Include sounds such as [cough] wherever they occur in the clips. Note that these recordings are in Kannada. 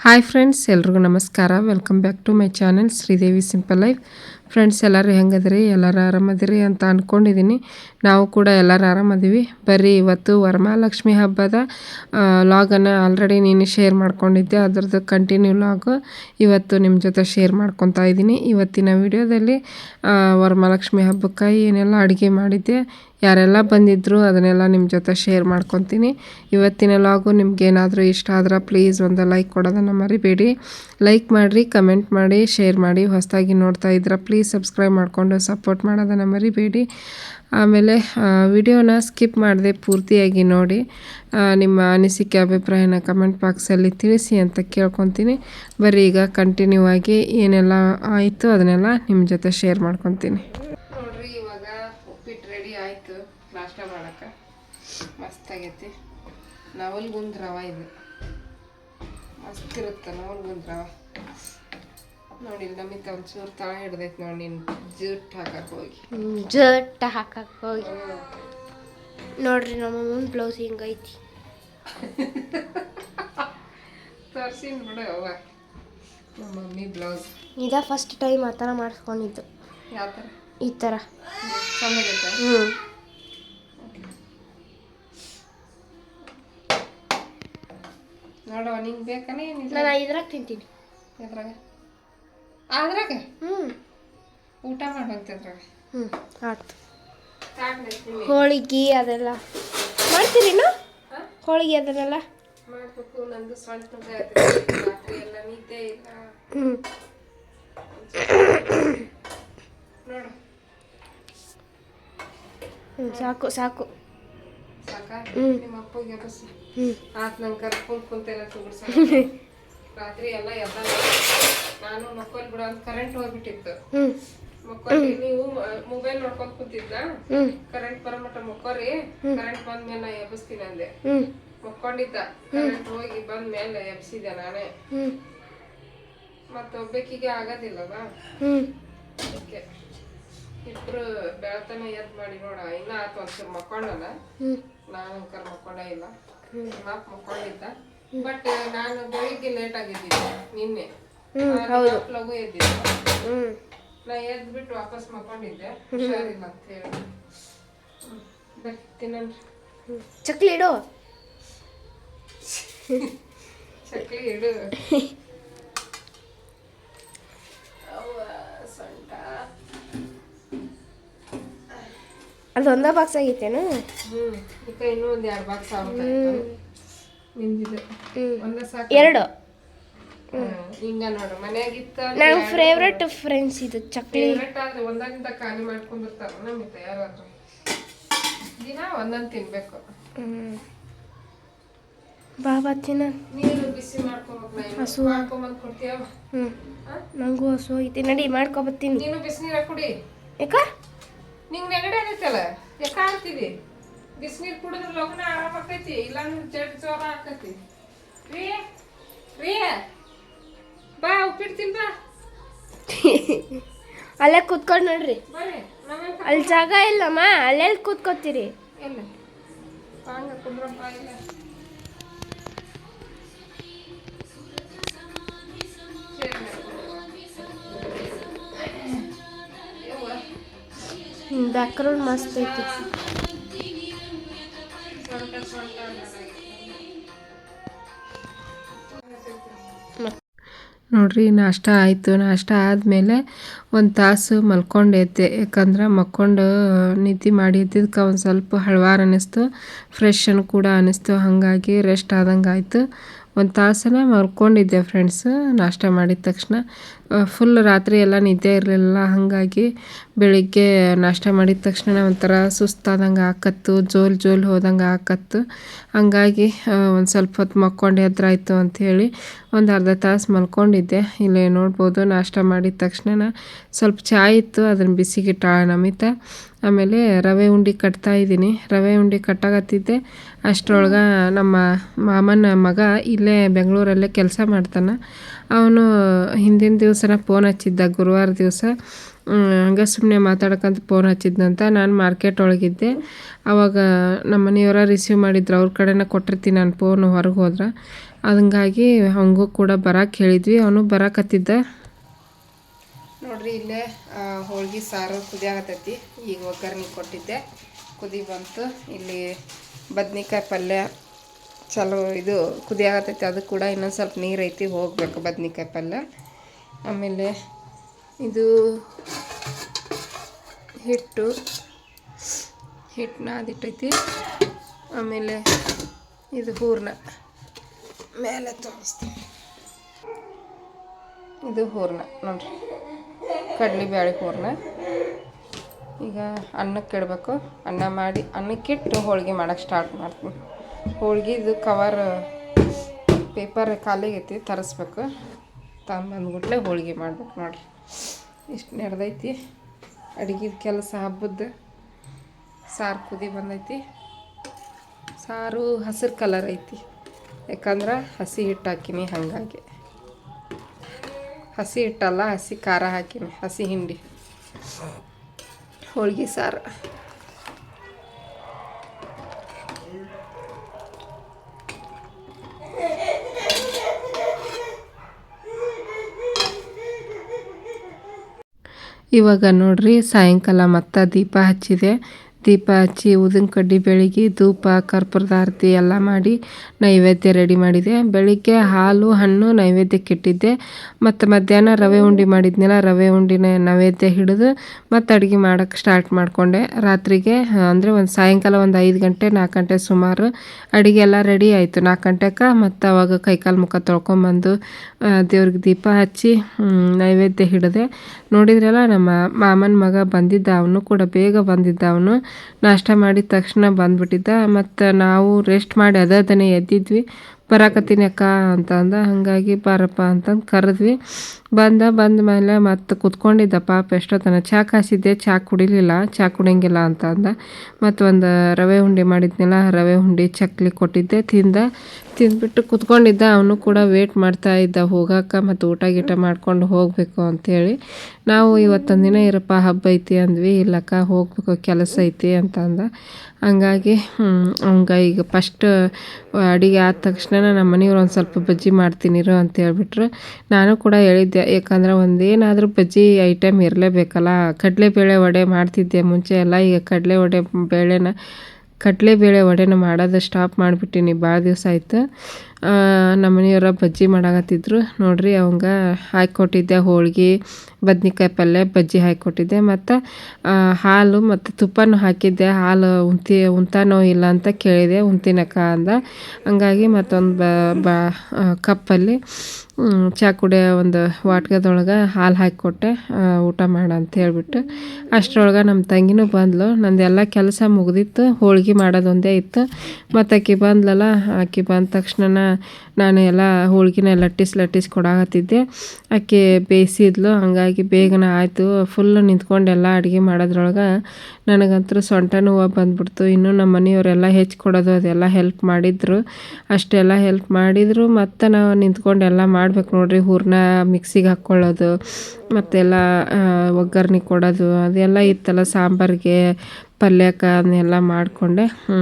ಹಾಯ್ ಫ್ರೆಂಡ್ಸ್ ಎಲ್ರಿಗೂ ನಮಸ್ಕಾರ. Welcome back to my channel Sridevi simple life friends ಎಲ್ಲರೂ ಹೆಂಗದಿರಿ? ಎಲ್ಲರೂ ಆರಾಮದಿರಿ ಅಂತ ಅಂದ್ಕೊಂಡಿದ್ದೀನಿ ನಾವು ಕೂಡ ಎಲ್ಲರೂ ಆರಾಮದೀವಿ. ಬರ್ರಿ ಇವತ್ತು ವರಮಹಾಲಕ್ಷ್ಮಿ ಹಬ್ಬದ ಲಾಗನ್ನು ಆಲ್ರೆಡಿ ನೀನು ಶೇರ್ ಮಾಡ್ಕೊಂಡಿದ್ದೆ. ಅದರದ್ದು ಕಂಟಿನ್ಯೂ ಲಾಗ್ ಇವತ್ತು ನಿಮ್ಮ ಜೊತೆ ಶೇರ್ ಮಾಡ್ಕೊತಾ ಇದ್ದೀನಿ ಇವತ್ತಿನ ವಿಡಿಯೋದಲ್ಲಿ ವರಮಹಾಲಕ್ಷ್ಮಿ ಹಬ್ಬಕ್ಕೆ ಏನೆಲ್ಲ ಅಡುಗೆ ಮಾಡಿದ್ದೆ ಯಾರೆಲ್ಲ ಬಂದಿದ್ರು ಅದನ್ನೆಲ್ಲ ನಿಮ್ಮ ಜೊತೆ ಶೇರ್ ಮಾಡ್ಕೊತೀನಿ. ಇವತ್ತಿನ ಲಾಗು ನಿಮಗೇನಾದರೂ ಇಷ್ಟ ಆದ್ರೆ ಪ್ಲೀಸ್ ಒಂದು ಲೈಕ್ ಕೊಡೋದನ್ನು ಮರಿಬೇಡಿ. ಲೈಕ್ ಮಾಡಿರಿ ಕಮೆಂಟ್ ಮಾಡಿ ಶೇರ್ ಮಾಡಿ, ಹೊಸದಾಗಿ ನೋಡ್ತಾ ಇದ್ರೆ ಪ್ಲೀಸ್ ಸಬ್ಸ್ಕ್ರೈಬ್ ಮಾಡಿಕೊಂಡು ಸಪೋರ್ಟ್ ಮಾಡೋದನ್ನು ಮರಿಬೇಡಿ. ಆಮೇಲೆ ವಿಡಿಯೋನ ಸ್ಕಿಪ್ ಮಾಡದೆ ಪೂರ್ತಿಯಾಗಿ ನೋಡಿ. ನಿಮ್ಮ ಅನಿಸಿಕೆ, ಅಭಿಪ್ರಾಯನ ಕಮೆಂಟ್ ಬಾಕ್ಸಲ್ಲಿ ತಿಳಿಸಿ ಅಂತ ಕೇಳ್ಕೊತೀನಿ. ಬರೀ ಈಗ ಕಂಟಿನ್ಯೂ ಆಗಿ ಏನೆಲ್ಲ ಆಯಿತು ಅದನ್ನೆಲ್ಲ ನಿಮ್ಮ ಜೊತೆ ಶೇರ್ ಮಾಡ್ಕೊತೀನಿ. ಮಸ್ತಾಗೈತಿ. ನವಲ್ಗುಂದ್ ರವ ಇದು. ಮಸ್ತ್ ಇರುತ್ತೆ ನವಲ್ಗುಂದ್ ರವ. ನೋಡಿ ನಮಿತ ಒಂಚೂರು ತಳ ಹಿಡ್ದೈತೆ ನೋಡಿ ನೀನು ಜುಟ್ ಹಾಕಕ್ಕೆ ಹೋಗಿ. ಜಟ್ಟ ಹಾಕಕ್ ಹೋಗಿ. ನೋಡ್ರಿ ನಮ್ಮ ಮುಂದ್ ಬ್ಲೌಸ್ ಹಿಂಗೈತಿ. [laughs] ತರ್ಸಿನ್ ಬಿಡು ಅವ್ವ ನಮ್ಮ ಮಮ್ಮಿ ಬ್ಲೌಸ್ ಇದ ಫಸ್ಟ್ ಟೈಮ್ ಆ ಥರ ಮಾಡಿಸ್ಕೊಂಡಿದ್ದು. ಯಾವ ಥರ? ಈ ಥರ. ಹ್ಞೂ ನೋಡವ ನಿಂಗೆ ಬೇಕಾನೆ ನಾನು ಇದ್ರಾಗ ತಿಂತೀನಿ. ಇದ್ರಾಗ ಅದ್ರಾಗ ಹ್ಞೂ ಊಟ ಮಾಡುವಂತೆ ಅದ್ರಾಗ ಹ್ಞೂ ಆಯ್ತು. ಹೋಳಿಗೆ ಅದೆಲ್ಲ. ಮಾಡ್ತೀರಿ ಹೋಳಿಗೆ ಅದನ್ನೆಲ್ಲ? ಮಾಡ್ಬೇಕು ನಂದು ರಾತ್ರಿ ಎಲ್ಲ ನಿದ್ದೆ ಇಲ್ಲ. ಹ್ಞೂ ನೋಡು. ಹ್ಞೂ ಸಾಕು ಸಾಕು. ಹ್ಮ್. ನಿಮ್ಮ ಅಪ್ಪಗೆ ಹ್ಞೂ ಆತ್ ನಂಗೆ ಕರ್ಕೊಂಡ್ ಕುಂತೆಲ್ಲ ತುಗುಡ್ಸ [laughs] ರಾತ್ರಿ ಎಲ್ಲ ಎದ್ದ ನಾನು ಮಕ್ಕೋಲ್ ಬಿಡ ಅಂತ ಕರೆಂಟ್ ಹೋಗ್ಬಿಟ್ಟಿತ್ತು. ಮಕ್ಕೋರಿ ನೀವು ಮೊಬೈಲ್ ನೋಡ್ಕೊಂಡ್ ಕುಂತಿದ್ದ? ಕರೆಂಟ್ ಕರೆಂಟ್ ಮಟ್ಟ ಮಕ್ಕೋರಿ ಕರೆಂಟ್ ಬಂದ ಮೇಲೆ ನಾ ಎಬ್ಬಿಸ್ತೀನಿ ಅಂದೆ. ಮಕ್ಕೊಂಡಿದ್ದ. ಕರೆಂಟ್ ಹೋಗಿ ಎಬ್ಸಿದೆ ನಾನೇ. ಹ್ಞೂ ಮತ್ತೆ ಒಬ್ಬಾಕಿಗೆ ಆಗೋದಿಲ್ಲವ ಅದಕ್ಕೆ ಇಬ್ರು ಬೆಳತನ ಎದ್ ಮಾಡಿ ನೋಡ ಇನ್ನ ಆತ ಒಂಚೂರು ಮಕ್ಕೊಂಡಲ್ಲ ನಾನು ಕರ್ ಮಕ್ಕೊಂಡೇ ಇಲ್ಲ. ಮಾಪ್ ಮಕ್ಕೊಂಡಿದ್ದ. ಬಟ್ ನಾನು ಬೆಳಿಗ್ಗೆ ಲೇಟ್ ಆಗಿದ್ದೀನಿ ನಿನ್ನೆ. ಲಘು ಎದ್ದಿದ್ದೆ. ನಾ ಎದ್ಬಿಟ್ಟು ವಾಪಸ್ ಮಕ್ಕೊಂಡಿದ್ದೆ. ಹುಷಾರಿಲ್ಲ ಅಂತ ಹೇಳಿ. ಚಕ್ಲಿ ಇಡು. ಚಕ್ಲಿ ಇಡು. [laughs] ಸೊಂಟ. ಅದು ಒಂದೇ ಬಾಕ್ಸ್ ಆಗಿತ್ತೇನು? ಹ್ಮ್ ಈಗ ಇನ್ನೂ ಒಂದ್ ಎರಡು ಬಾಕ್ಸ್ ಆಗ್ಬೇಕಾಯ್ತು ನಿಂದಿದೆ. ಹ್ಞೂ ಒಂದೇ ಸಾಕು. ಎರಡು. ಹಿಂಗ ನೋಡು. ಮನ್ಯಾಗಿತ್ತ ನನ್ನ ಫೇವ್ರೆಟ್ ಫ್ರೆಂಡ್ಸ್ ಇದು ಚಕ್ಲಿ. ಫೇವ್ರೆಟ್ ಆದ್ರೆ ಒಂದರಿಂದ ಖಾಲಿ ಮಾಡ್ಕೊಂಡಿರ್ತಾರ ನಮಗೆ ತಯಾರಾದ್ರು ದಿನ ಒಂದೊಂದು ತಿನ್ಬೇಕು. ಹ್ಞೂ ಬಾಬಾ ತಿನ್ನ. ನೀರು ಬಿಸಿ ಮಾಡ್ಕೊಬೇಕು ಹಸು. ಮಾಡ್ಕೊಂಬಂದ್ ಕೊಡ್ತೀಯ ಹ್ಞೂ ನನಗೂ ಹಸು ಐತಿ. ನಡಿ ಮಾಡ್ಕೊಬತ್ತೀನಿ ನೀನು ಬಿಸಿನೀರ ಕುಡಿ. ಯಾಕ? ನಿಂಗ್ ನೆಗಡಿ ಆಗೈತಲ್ಲ? ಯಾಕ ಆಗ್ತಿದಿ? ಬಿಸಿನೀರು ಕುಡಿದ್ರೆ ಲಗ್ನ ಆರಾಮ ಆಕೈತಿ ಇಲ್ಲಾಂದ್ರೆ ಜಡ್ ಜ್ವರ ಆಕೈತಿ ರೀ ರೀ ಬಾ ಉಪ್ಪಿಡ್ತೀನಿ ತಿನ್ ಬಾ. [laughs] ಅಲ್ಲೇ ಕೂತ್ಕೊಂಡು ನೋಡ್ರಿ. ಅಲ್ಲಿ ಜಾಗ ಇಲ್ಲಮ್ಮ ಅಲ್ಲೆಲ್ಲಿ ಕೂತ್ಕೋತೀರಿ. ಇಲ್ಲ ಹಂಗ ಕುಂದ್ರಪ್ಪ ಇಲ್ಲ. ಬ್ಯಾಕ್ಗ್ರೌಂಡ್ ಮಸ್ತ್ ಐತಿ. ನೋಡ್ರಿ, ನಾಷ್ಟ ಆಯಿತು. ನಾಷ್ಟ ಆದಮೇಲೆ ಒಂದು ತಾಸು ಮಲ್ಕೊಂಡು ಎದ್ದೆ ಯಾಕಂದ್ರೆ ಮಲ್ಕೊಂಡು ನಿದ್ದೆ ಮಾಡಿ ಎದ್ದಿದ್ದಕ್ಕೆ ಒಂದು ಸ್ವಲ್ಪ ಹಳವಾರ ಅನ್ನಿಸ್ತು ಫ್ರೆಶ್ ಅನ್ನು ಕೂಡ ಅನ್ನಿಸ್ತು ಹಾಗಾಗಿ ರೆಸ್ಟ್ ಆದಂಗೆ ಆಯಿತು ಒಂದು ತಾಸನ ಮಲ್ಕೊಂಡಿದ್ದೆ ಫ್ರೆಂಡ್ಸ್ ನಾಷ್ಟ ಮಾಡಿದ ತಕ್ಷಣ. ಫುಲ್ ರಾತ್ರಿ ಎಲ್ಲ ನಿದ್ದೆ ಇರಲಿಲ್ಲ. ಹಾಗಾಗಿ ಬೆಳಿಗ್ಗೆ ನಾಷ್ಟ ಮಾಡಿದ ತಕ್ಷಣ ಒಂಥರ ಸುಸ್ತಾದಂಗೆ ಆಕತ್ತು, ಜೋಲ್ ಜೋಲ್ ಹೋದಂಗೆ ಆಕತ್ತು. ಹಂಗಾಗಿ ಒಂದು ಸ್ವಲ್ಪ ಹೊತ್ತು ಮಕ್ಕೊಂಡು ಎದ್ರಾಯ್ತು ಅಂಥೇಳಿ ಒಂದು ಅರ್ಧ ತಾಸು ಮಲ್ಕೊಂಡಿದ್ದೆ. ಇಲ್ಲಿ ನೋಡ್ಬೋದು ನಾಷ್ಟ ಮಾಡಿದ ತಕ್ಷಣ ಸ್ವಲ್ಪ ಚಾಯ್ ಇತ್ತು, ಅದನ್ನು ಬಿಸಿಗಿಟ್ಟಾಳ ನಮಿತ ಆಮೇಲೆ ರವೆ ಉಂಡೆ ಕಟ್ತಾ ಇದ್ದೀನಿ. ರವೆ ಉಂಡೆ ಕಟ್ಟಾಗತ್ತಿದ್ದೆ ಅಷ್ಟರೊಳಗೆ ನಮ್ಮ ಮಾಮನ ಮಗ ಇಲ್ಲೇ ಬೆಂಗಳೂರಲ್ಲೇ ಕೆಲಸ ಮಾಡ್ತಾನೆ. ಅವನು ಹಿಂದಿನ ದಿವಸನ ಫೋನ್ ಹಚ್ಚಿದ್ದ, ಗುರುವಾರ ದಿವಸ. ಹಂಗೆ ಸುಮ್ಮನೆ ಮಾತಾಡ್ಕಂತ ಫೋನ್ ಹಚ್ಚಿದ್ನಂತ ನಾನು ಮಾರ್ಕೆಟ್ ಒಳಗಿದ್ದೆ. ಆವಾಗ ನಮ್ಮ ಮನೆಯವರ ರಿಸೀವ್ ಮಾಡಿದ್ರು, ಅವ್ರ ಕಡೆನ ಕೊಟ್ಟಿರ್ತೀನಿ ನಾನು ಫೋನ್ ಹೊರಗೆ ಹೋದ್ರೆ. ಅದಂಗಾಗಿ ಹಂಗೂ ಕೂಡ ಬರಕ್ಕೆ ಹೇಳಿದ್ವಿ, ಅವನು ಬರಕತ್ತಿದ್ದ. ನೋಡ್ರಿ, ಇಲ್ಲೇ ಹೋಳ್ಗೆ, ಸಾರು ಕುದಿಯಾಗತ್ತೈತಿ ಈಗ ಒಗ್ಗರಣೆ ಕೊಟ್ಟಿದ್ದೆ. ಕುದಿ ಬಂತು, ಇಲ್ಲಿ ಬದ್ನಿಕಾಯಿ ಪಲ್ಯ ಚಲೋ ಇದು ಕುದಿಯಾಗತ್ತೈತಿ ಅದು ಕೂಡ ಇನ್ನೊಂದು ಸ್ವಲ್ಪ ನೀರು ಐತಿ, ಹೋಗ್ಬೇಕು ಬದ್ನಿಕಾಯಿ ಪಲ್ಯ. ಆಮೇಲೆ ಇದು ಹಿಟ್ಟು, ಹಿಟ್ಟನ್ನ ಅದಿಟ್ಟೈತಿ ಆಮೇಲೆ ಇದು ಹೂರ್ಣ. ಮೇಲೆ ತೋರಿಸ್ತೀನಿ. ಇದು ಹೂರ್ಣ, ನೋಡ್ರಿ. ಕಡಲೆಬೇಳೆ ಹೂರ್ಣ. ಈಗ ಅನ್ನಕ್ಕೆ ಇಡಬೇಕು. ಅನ್ನ ಮಾಡಿ, ಅನ್ನಕ್ಕಿಟ್ಟು ಹೋಳಿಗೆ ಮಾಡೋಕ್ಕೆ ಸ್ಟಾರ್ಟ್ ಮಾಡ್ತೀನಿ. ಹೋಳ್ಗಿದು ಕವರ್ ಪೇಪರ್ ಖಾಲಿಗೈತಿ ತರಿಸ್ಬೇಕು. ತಂಬಂದ್ಬಿಟ್ಲೆ ಹೋಳ್ಗೆ ಮಾಡ್ಬೇಕು ನೋಡ್ರಿ. ಇಷ್ಟು ನಡೆದೈತಿ ಅಡುಗೆ ಕೆಲಸ ಹಬ್ಬದ ಸಾರು ಕುದಿ ಬಂದೈತಿ. ಸಾರು ಹಸಿರು ಕಲರ್ ಐತಿ. ಯಾಕಂದ್ರೆ ಹಸಿ ಹಿಟ್ಟು ಹಾಕಿನಿ ಹಾಗಾಗಿ. ಹಸಿ ಹಿಟ್ಟಲ್ಲ, ಹಸಿ ಖಾರ ಹಾಕಿನಿ, ಹಸಿ ಹಿಂಡಿ. ಹೋಳ್ಗೆ ಸಾರು. ಇವಾಗ ನೋಡ್ರಿ ಸಾಯಂಕಾಲ ಮತ್ತೆ ದೀಪ ಹಚ್ಚಿದೆ. ದೀಪ ಹಚ್ಚಿ ಊದಿನ ಕಡ್ಡಿ ಬೆಳಗ್ಗೆ ಧೂಪ, ಕರ್ಪೂರದ ಆರತಿ ಎಲ್ಲ ಮಾಡಿ ನೈವೇದ್ಯ ರೆಡಿ ಮಾಡಿದೆ. ಬೆಳಿಗ್ಗೆ ಹಾಲು, ಹಣ್ಣು ನೈವೇದ್ಯಕ್ಕೆ ಇಟ್ಟಿದ್ದೆ ಮತ್ತು ಮಧ್ಯಾಹ್ನ ರವೆ ಉಂಡೆ ಮಾಡಿದ್ನಲ್ಲ, ರವೆ ಉಂಡಿನ ನೈವೇದ್ಯ ಹಿಡಿದು ಮತ್ತು ಅಡುಗೆ ಮಾಡೋಕ್ಕೆ ಸ್ಟಾರ್ಟ್ ಮಾಡಿಕೊಂಡೆ. ರಾತ್ರಿಗೆ, ಅಂದರೆ ಒಂದು ಸಾಯಂಕಾಲ ಒಂದು ಐದು ಗಂಟೆ, ನಾಲ್ಕು ಗಂಟೆ ಸುಮಾರು ಅಡುಗೆ ಎಲ್ಲ ರೆಡಿ ಆಯಿತು. ನಾಲ್ಕು ಗಂಟೆಗೆ ಮತ್ತು ಅವಾಗ ಕೈಕಾಲು ಮುಖ ತೊಳ್ಕೊಂಬಂದು ದೇವ್ರಿಗೆ ದೀಪ ಹಚ್ಚಿ ನೈವೇದ್ಯ ಹಿಡಿದೆ. ನೋಡಿದ್ರಲ್ಲ, ನಮ್ಮ ಮಾಮನ ಮಗ ಬಂದಿದ್ದ, ಅವನು ಕೂಡ ಬೇಗ ಬಂದಿದ್ದ ಅವನು. ನಾಷ್ಟ ಮಾಡಿದ ತಕ್ಷಣ ಬಂದ್ಬಿಟ್ಟಿದ್ದ. ಮತ್ತು ನಾವು ರೆಸ್ಟ್ ಮಾಡಿ ಅದದನೆ ಎದ್ದಿದ್ವಿ. ಬರಾಕತ್ತೀನಿ ಅಕ್ಕ ಅಂತ ಅಂದ. ಹಾಗಾಗಿ ಬಾರಪ್ಪ ಅಂತಂದು ಕರೆದ್ವಿ. ಬಂದ ಬಂದ ಮೇಲೆ ಮತ್ತೆ ಕುತ್ಕೊಂಡಿದ್ದ ಪಾಪ ಎಷ್ಟೊತ್ತನ. ಚಾ ಕಾಸಿದ್ದೆ, ಚಾ ಕುಡಿಲಿಲ್ಲ, ಚಾ ಕುಡಿಯಂಗಿಲ್ಲ ಅಂತ ಅಂದ. ಮತ್ತು ಒಂದು ರವೆ ಉಂಡೆ ಮಾಡಿದ್ನಲ್ಲ, ರವೆ ಉಂಡೆ ಚಕ್ಲಿ ಕೊಟ್ಟಿದ್ದೆ, ತಿಂದ. ತಿಂದ್ಬಿಟ್ಟು ಕುತ್ಕೊಂಡಿದ್ದ. ಅವನು ಕೂಡ ವೇಟ್ ಮಾಡ್ತಾ ಇದ್ದ. ಹೋಗಾಕ ಮತ್ತು ಊಟ ಗೀಟ ಮಾಡ್ಕೊಂಡು ಹೋಗಬೇಕು ಅಂಥೇಳಿ ನಾವು ಇವತ್ತೊಂದು ದಿನ ಇರಪ್ಪ, ಹಬ್ಬ ಐತಿ ಅಂದ್ವಿ. ಇಲ್ಲಕ್ಕ, ಹೋಗಬೇಕು, ಕೆಲಸ ಐತಿ ಅಂತ ಅಂದ. ಹಂಗಾಗಿ ಅವಂಗ ಈಗ ಫಸ್ಟ್ ಅಡುಗೆ ಆದ ತಕ್ಷಣ ನಮ್ಮ ಮನೆಯವ್ರು ಒಂದು ಸ್ವಲ್ಪ ಬಜ್ಜಿ ಮಾಡ್ತೀನಿರು ಅಂತ ಹೇಳ್ಬಿಟ್ರು. ನಾನು ಕೂಡ ಹೇಳಿದ್ದೆ ಯಾಕಂದ್ರೆ ಒಂದೇನಾದರೂ ಬಜ್ಜಿ ಐಟಮ್ ಇರಲೇಬೇಕಲ್ಲ. ಕಡಲೆಬೇಳೆ ವಡೆ ಮಾಡ್ತಿದ್ದೆ ಮುಂಚೆ ಎಲ್ಲ, ಈಗ ಕಡಲೆ ವಡೆ ಬೇಳೆನ, ಕಡಲೆಬೇಳೆ ವಡೆನ ಮಾಡೋದು ಸ್ಟಾಪ್ ಮಾಡಿಬಿಟ್ಟಿನಿ. ಭಾಳ ದಿವಸ ಆಯ್ತು. ಮನೆಯವ್ರ ಬಜ್ಜಿ ಮಾಡಾಕತ್ತಿದ್ರು. ನೋಡ್ರಿ, ಅವಂಗ ಹಾಕಿಕೊಟ್ಟಿದ್ದೆ ಹೋಳಿಗೆ, ಬದ್ನಿಕಾಯಿ ಪಲ್ಯ, ಬಜ್ಜಿ ಹಾಕಿಕೊಟ್ಟಿದ್ದೆ ಮತ್ತು ಹಾಲು ಮತ್ತು ತುಪ್ಪನೂ ಹಾಕಿದ್ದೆ. ಹಾಲು ಉಂತಿ, ಉಂತಾನೋ ಇಲ್ಲ ಅಂತ ಕೇಳಿದೆ ಉಂತಿನಕ್ಕ ಅಂದ. ಹಂಗಾಗಿ ಮತ್ತೊಂದು ಬ ಬ ಕಪ್ಪಲ್ಲಿ ಚಹಾ ಕುಡಿಯೋ ಒಂದು ವಾಟ್ಕದೊಳಗೆ ಹಾಲು ಹಾಕಿಕೊಟ್ಟೆ. ಊಟ ಮಾಡ ಅಂತ ಹೇಳಿಬಿಟ್ಟು ಅಷ್ಟರೊಳಗೆ ನಮ್ಮ ತಂಗಿನೂ ಬಂದ್ಲು. ನಂದೆಲ್ಲ ಕೆಲಸ ಮುಗ್ದಿತ್ತು. ಹೋಳಿಗೆ ಮಾಡೋದೊಂದೇ ಇತ್ತು. ಮತ್ತು ಆಕೆ ಬಂದ್ಲಲ್ಲ, ಆಕೆ ಬಂದ ತಕ್ಷಣ ನಾನು ಎಲ್ಲ ಹೋಳ್ಗಿನ ಲಟ್ಟಿಸ್ ಲಟ್ಟಿಸ್ ಕೊಡಾಕತ್ತಿದ್ದೆ. ಆಕೆ ಬೇಯಿಸಿದ್ಲು. ಹಂಗಾಗಿ ಬೇಗನೆ ಆಯಿತು. ಫುಲ್ ನಿಂತ್ಕೊಂಡು ಎಲ್ಲ ಅಡುಗೆ ಮಾಡೋದ್ರೊಳಗೆ ನನಗಂತೂ ಸೊಂಟ ನೋವು ಬಂದ್ಬಿಡ್ತು. ಇನ್ನು ನಮ್ಮ ಮನೆಯವರೆಲ್ಲ ಕೊಡೋದು, ಅದೆಲ್ಲ ಹೆಲ್ಪ್ ಮಾಡಿದ್ರು. ಅಷ್ಟೆಲ್ಲ ಹೆಲ್ಪ್ ಮಾಡಿದರು. ಮತ್ತು ನಾವು ನಿಂತ್ಕೊಂಡು ಎಲ್ಲ ಮಾಡ್ಬೇಕು ನೋಡ್ರಿ. ಹೂರ್ನ ಮಿಕ್ಸಿಗೆ ಹಾಕ್ಕೊಳ್ಳೋದು, ಮತ್ತೆಲ್ಲ ಒಗ್ಗರಣೆ ಕೊಡೋದು, ಅದೆಲ್ಲ ಇತ್ತಲ್ಲ ಸಾಂಬಾರಿಗೆ ಪಲ್ಯಕ್ಕೆ ಅದನ್ನೆಲ್ಲ ಮಾಡಿಕೊಂಡೆ. ಹ್ಞೂ